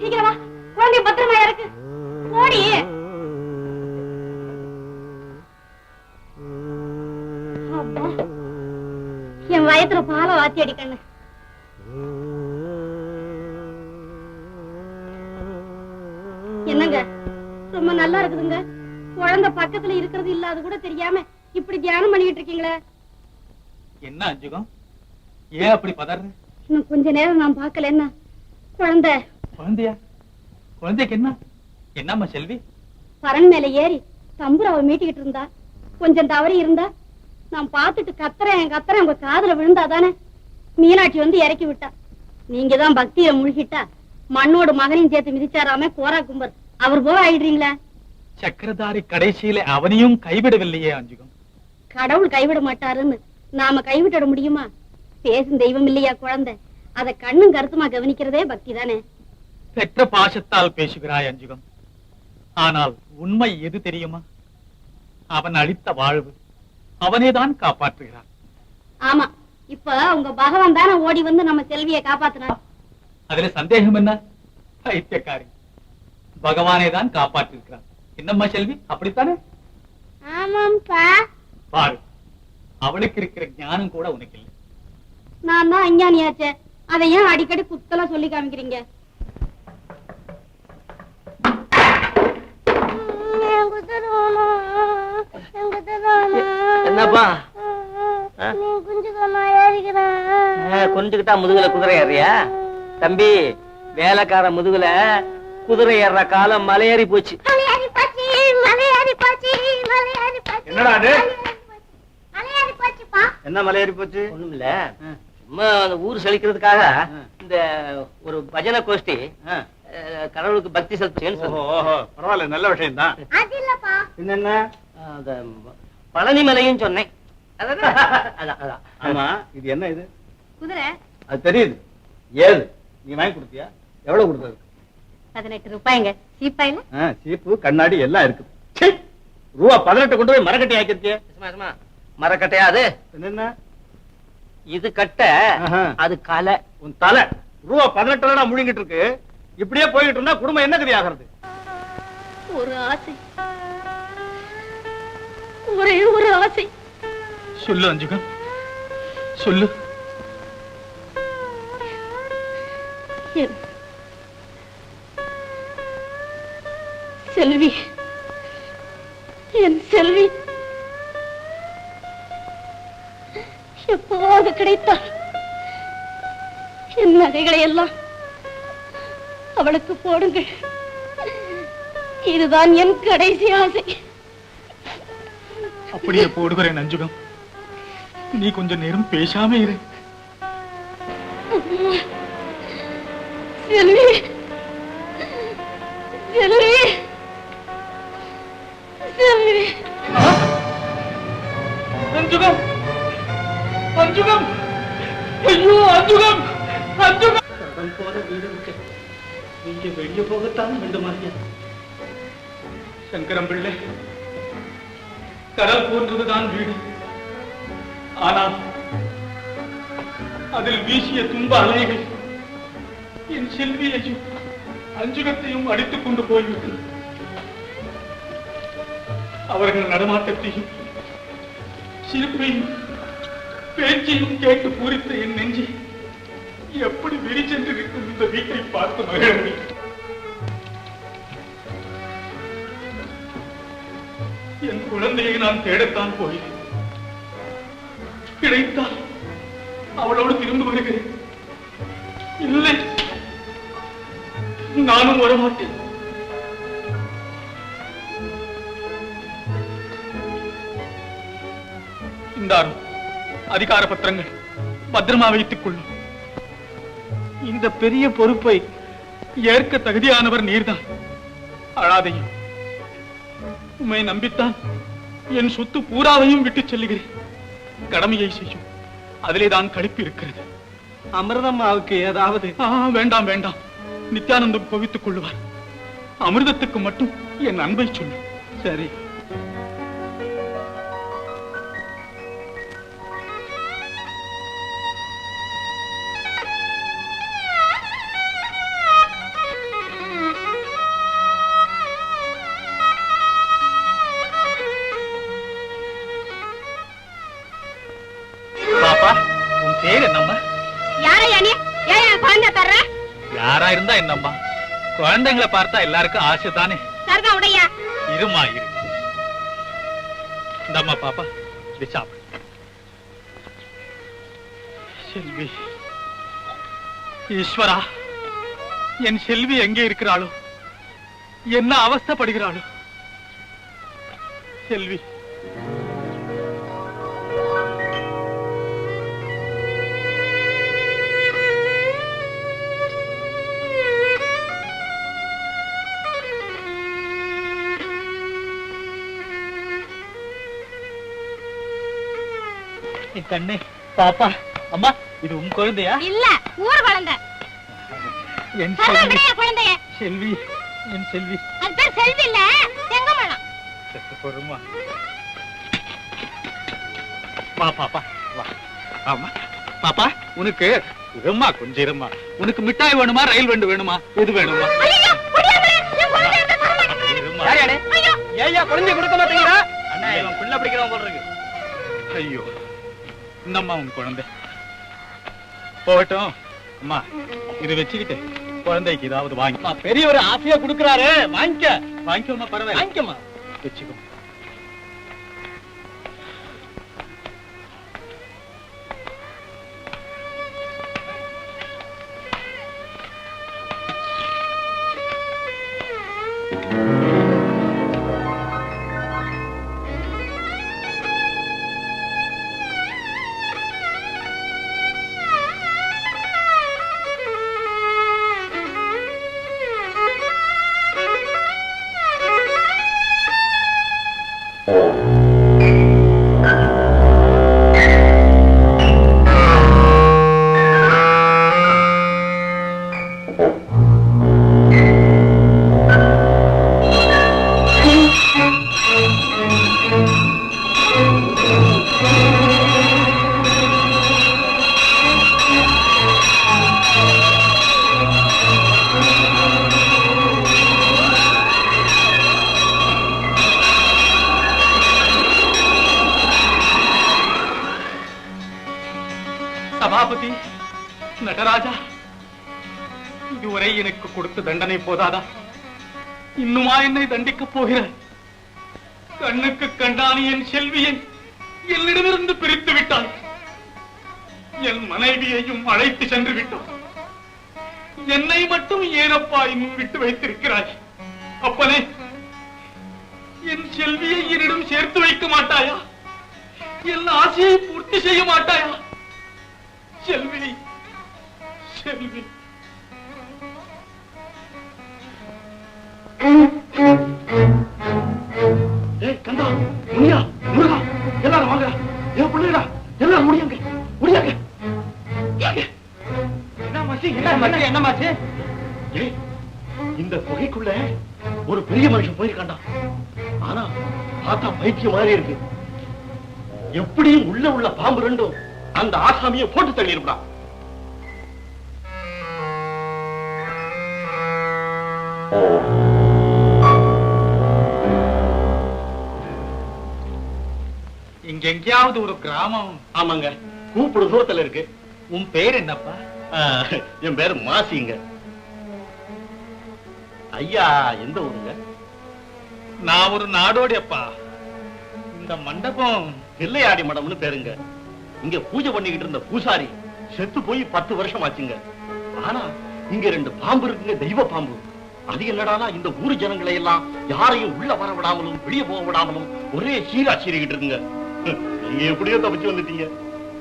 மீனாட்சி என்னம்மா சீக்கிரம். வா குழந்தை பத்திரமா இருக்கு ஓடி அப்பா, என் வயத்துல பாலை வாத்தி அடிக்கண்ணு என்னங்க? ரொம்ப நல்லா இருக்குதுங்க. குழந்தை பக்கத்துல இருக்கிறது இல்ல அது கூட தெரியாம இப்படி தியானம் பண்ணிட்டு இருக்கீங்களே? என்ன அஞ்சுகம்? ஏன் அப்படி பதற? இன்னும் கொஞ்ச நேரம் நான் பார்க்கல என்ன குழந்தை. குழந்தையா? குழந்தைக்கு என்ன? என்னம்மா செல்வி? பரண் மேல ஏறி தம்புராவை மீட்டிக்கிட்டு இருந்தா. கொஞ்சம் தவறி இருந்தா. நான் பார்த்துட்டு கத்துறேன் கத்துறேன். உங்க காதுல விழுந்தாதானே மீனாட்சி வந்து இறக்கி விட்டா. நீங்க தான் பக்தியில முழுகிட்டா. மண்ணோடு மகனையும் சேர்த்து மிதிச்சாராம கோரா கும்பர். அவர் போல ஆயிடுறீங்களா? சக்கரதாரி கடைசியில அவனையும் கைவிடவில்லையே அஞ்சுகம். கடவுள் கைவிட மாட்டாருன்னு நாம கைவிட்டுட முடியுமா? பேசும் தெய்வம் இல்லையா குழந்தை? அத கண்ணும் கருத்துமா கவனிக்கிறதே பக்தி தானே? பெற்ற பாசத்தால் பேசுகிறாய் அஞ்சுகம். ஆனால் உண்மை எது தெரியுமா? அவன் அளித்த வாழ்வு அவனேதான் காப்பாற்றுகிறான். ஆமா இப்ப உங்க பகவான் தானே ஓடி வந்து நம்ம செல்வியை காப்பாத்தினார். அதுல சந்தேகம் என்ன? பைத்தியக்காரி. பகவானே தான் காப்பாற்றிருக்கிறான் என்னம்மா செல்வி அப்படித்தானே? ஆமாப்பா பாரு அவளுக்கு இருக்கிற ஞானம் கூட உனக்கு இல்லை நான் தான் அஞ்ஞானியாச்சே. அதை ஏன் அடிக்கடி குத்தலா சொல்லி காமிக்கிறீங்க? என்னப்பா? கொஞ்சுக்கிட்டா முதுகுல குதிரை ஏறியா தம்பி வேலைக்கார முதுகுல குதிரை ஏறுற காலம் மலையேறி போச்சு. என்னடா என்ன மலையேறி போச்சு? ஒண்ணும் இல்ல ஊர் செழிக்கிறதுக்காக இந்த ஒரு பஜனை கோஷ்டி கடவுளுக்கு பக்தி செலுத்துன்னு பரவாயில்ல நல்ல விஷயம் தான் என்னென்ன? பழனி மலையும் சொன்னேன். ஆமா இது என்ன இது? குதிரை. அது தெரியுது. ஏது? நீ வாங்கி கொடுத்தியா? எவ்வளவு கொடுத்தது? பதினெட்டு ரூபாய்ங்க. சீப்பாயில? ஆ, சீப்பு கண்ணாடி எல்லாம் இருக்கு! ரூபா பதினெட்டு கொண்டு போய் மரக்கட்டை ஆக்கிருக்கிய. மரக்கட்டையா அது? என்ன இது கட்ட. அது கலை. உன் தலை. ரூபா பதினெட்டு முழுங்கிட்டு இருக்கு. இப்படியே போயிட்டு இருந்தா குடும்பம் என்ன கதி ஆகிறது? ஒரு ஆசை. ஒரே ஒரு ஆசை. சொல்லு அஞ்சுகம் சொல்லு. செல்வி. என் செல்வி. எப்போது கிடைத்தால் என் நகைகளை எல்லாம் அவளுக்கு போடுங்கள். இதுதான் என் கடைசி ஆசை. அப்படியே போடுகிறேன் அஞ்சுகம் நீ கொஞ்சம் நேரம் பேசாம இரு. செல்வி இந்த மரியாதை சங்கரம் பிள்ளை கடல் போன்றதுதான் வீடு. ஆனால் அதில் வீசிய துன்ப அலைகள் என் செல்வியையும் அஞ்சுகத்தையும் அடித்துக் கொண்டு போய்விட்டது. அவர்கள் நடமாட்டத்தையும் சிரிப்பையும் பேச்சையும் கேட்டு பூரித்த என் நெஞ்சை எப்படி விரிச்சென்றிருக்கும் இந்த வீட்டை பார்த்து மகிழ முடியும்? குழந்தையை நான் தேடத்தான் போகிறேன். கிடைத்தால் அவளோடு திரும்ப வருகிறேன். இல்லை நானும் வரமாட்டேன். இந்தாரும் அதிகார பத்திரங்கள் பத்திரமா வைத்துக் கொள்ளும். இந்த பெரிய பொறுப்பை ஏற்க தகுதியானவர் நீர்தான். அழாதையும். உம்மை நம்பித்தான் என் சொத்து பூராவையும் விட்டுச் செல்லுகிறேன். கடமையை செய்யும். அதிலே தான் கழிப்பு இருக்கிறது. அமிர்தம்மாவுக்கு ஏதாவது? ஆ, வேண்டாம் வேண்டாம். நித்யானந்தம் கோவித்துக் கொள்ளுவார். அமிர்தத்துக்கு மட்டும் என் அன்பை சொல்லு. சரி. பேர் குழந்தைங்களை பார்த்தா எல்லாருக்கும் ஆசை தானே? சரிதான் உடையா. இருமா பாப்பா இது சாப்பிடு. செல்வி ஈஸ்வரா என் செல்வி எங்கே இருக்கிறாளோ? என்ன அவஸ்தப்படுகிறாளோ? செல்வி கண்ணு பாப்பா அம்மா இது உன் குழந்தையா? இல்ல ஊர் குழந்தை. என் சரிதான் செல்வி. விடையா குழந்தைய. செல்வி என் செல்வி. அது பேர் செல்வி இல்ல செங்கமலம் செத்து வா பாப்பா வா. ஆமா பாப்பா உனக்கு இருமா கொஞ்சம் இருமா உனக்கு மிட்டாய் வேணுமா ரயில் வண்டு வேணுமா? எது வேணுமா? என் குழந்தை கொடுக்க மாட்டீங்களா அண்ணா இவன் பிள்ளை பிடிக்கிறவன் போல இருக்கு. ஐயோ. இந்தம்மா உன் குழந்தை. போகட்டும். அம்மா இது வச்சுக்கிட்டு குழந்தைக்கு ஏதாவது வாங்கி. அம்மா, பெரியவர் ஆசையா கொடுக்கறாரு. வாங்கிக்க. வாங்கிக்கோமா பரவாயில்ல. வாங்கிக்கம்மா. வச்சுக்கோ all. நடராஜா இதுவரை எனக்கு கொடுத்த தண்டனை போதாதா? இன்னுமா என்னை தண்டிக்கப் போகிற கண்ணுக்கு கண்டானி என் செல்வியை என்னிடமிருந்து பிரித்து விட்டான் என் மனைவியையும் அழைத்து சென்று விட்டோம். என்னை மட்டும் ஏனப்பா இன்னும் விட்டு வைத்திருக்கிறாய்? அப்பனே என் செல்வியை என்னிடம் சேர்த்து வைக்க மாட்டாயா? என் ஆசையை பூர்த்தி செய்ய மாட்டாயா? செல்வியை செல்வி கந்தா முனியா முருகா எல்லாரும் வாங்க. என் பிள்ளைடா எல்லாரும் முடியாங்க முடியாங்க என்ன மாச்சி என்ன மாச்சி என்ன? மாச்சி? ஏய் இந்த குகைக்குள்ள ஒரு பெரிய மனுஷன் போயிருக்காண்டா ஆனா பார்த்தா பைத்தியம் மாதிரி இருக்கு. எப்படியும் உள்ள உள்ள பாம்பு ரெண்டும் அந்த ஆசாமியை போட்டு தள்ளிருப்பா இங்க எங்கேயாவது ஒரு கிராமம். ஆமாங்க. கூப்பிடு தூரத்துல இருக்கு. உன் பேர் என்னப்பா? என் பேரு மாசிங்க. ஐயா எந்த ஊருங்க? நான் ஒரு நாடோடி அப்பா இந்த மண்டபம் பிள்ளையாடி மடம்னு பேருங்க. இங்க பூஜை பண்ணிக்கிட்டு இருந்த பூசாரி செத்து போய் பத்து வருஷம் ஆச்சுங்க ஆனா இங்க ரெண்டு பாம்பு இருக்குங்க தெய்வ பாம்பு. அது என்னடானா இந்த ஊர் ஜனங்களை எல்லாம் யாரையும் உள்ள வர விடாமலும் வெளியே போக விடாமலும் ஒரே சீரா சீறிக்கிட்டு இருக்குங்க. நீங்க எப்படியோ தப்பிச்சு வந்துட்டீங்க.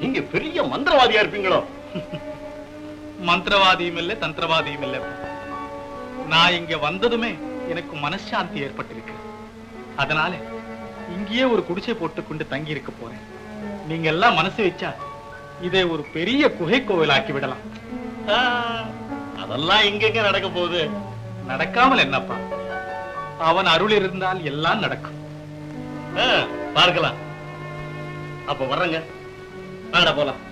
நீங்க பெரிய மந்திரவாதியா இருப்பீங்களோ? மந்திரவாதியும் இல்ல தந்திரவாதியும் இல்ல. நான் இங்க வந்ததுமே எனக்கு மனசாந்தி ஏற்பட்டிருக்கு. அதனால இங்கேயே ஒரு குடிசை போட்டுக்கொண்டு தங்கி இருக்க போறேன். நீங்க எல்லாம் மனசு வச்சா இதை ஒரு பெரிய குகை கோவிலாக்கி விடலாம். ஆ, அதெல்லாம் எங்கெங்க நடக்க போகுது? நடக்காமல் என்னப்பா? அவன் அருள் இருந்தால் எல்லாம் நடக்கும். பார்க்கலாம். அப்ப வர்றேங்க. வாங்கடா போலாம்.